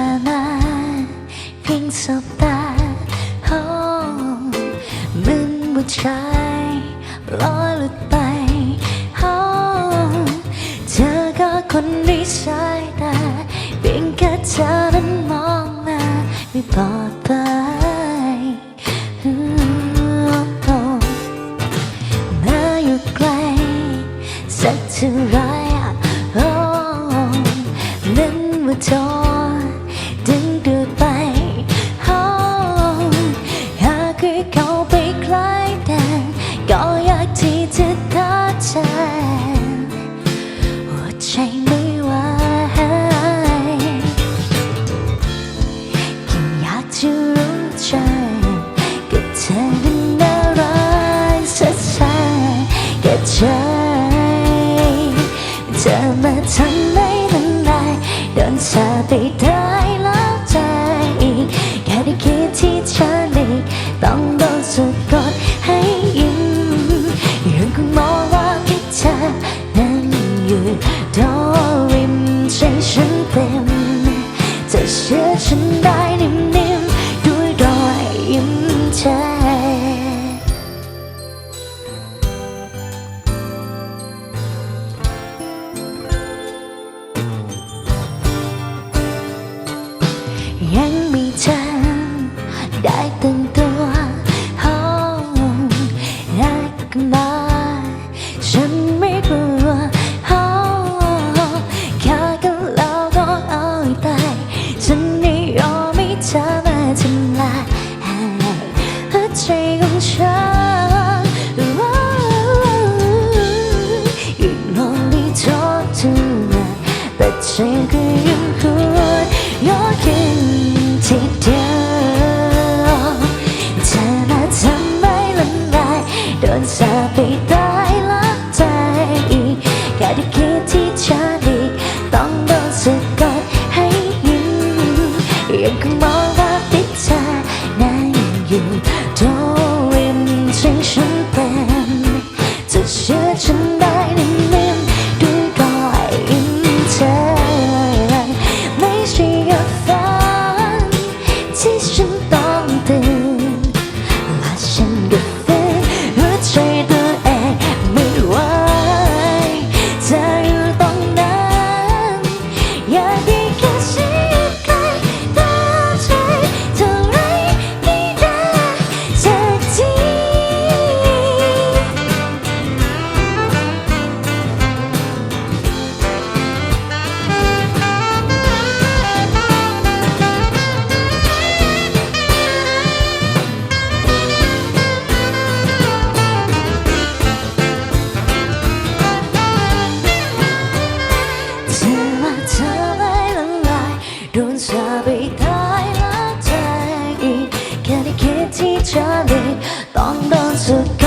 ผ่านมาเพียงสบตาโอ้เหมือนว่าใจลอยหลุดไปโอ้เธอก็คนในสายตาเพียงแค่เธอนั้นมองมาไม่ปลอดภัยมโอ้มาอยู่ไกลสักเท่าไรอะโอ้นั้นว่าโดน ใจเธอมาทำให้มันได้โดนสาไปได้แล้วใจแค่ได้คิดที่ฉันเองต้องโดนสะกดให้ยิ้มยังคงมองว่าที่เธอนั้นอยู่ตรงริมใจฉันเต็มจะเชื่อฉันได้นิ่มๆด้วยรอยยิ้มเธอ ตัวห้องรักกันมาฉันไม่กลัวห้องแค่กันแล้วก็เอาไปฉันไม่ยอมให้เธอมาทำลายหัวใจของฉันยิ่ลองไม่ทนเท่าไหร่แต่ใจก็ ตรเริมใจฉันเต็มจะเชื่อฉัน มาเธอไม่ละลายโดนสาบไปได้ละใจแค่ได้คิดที่จะดีต้องโดนสุด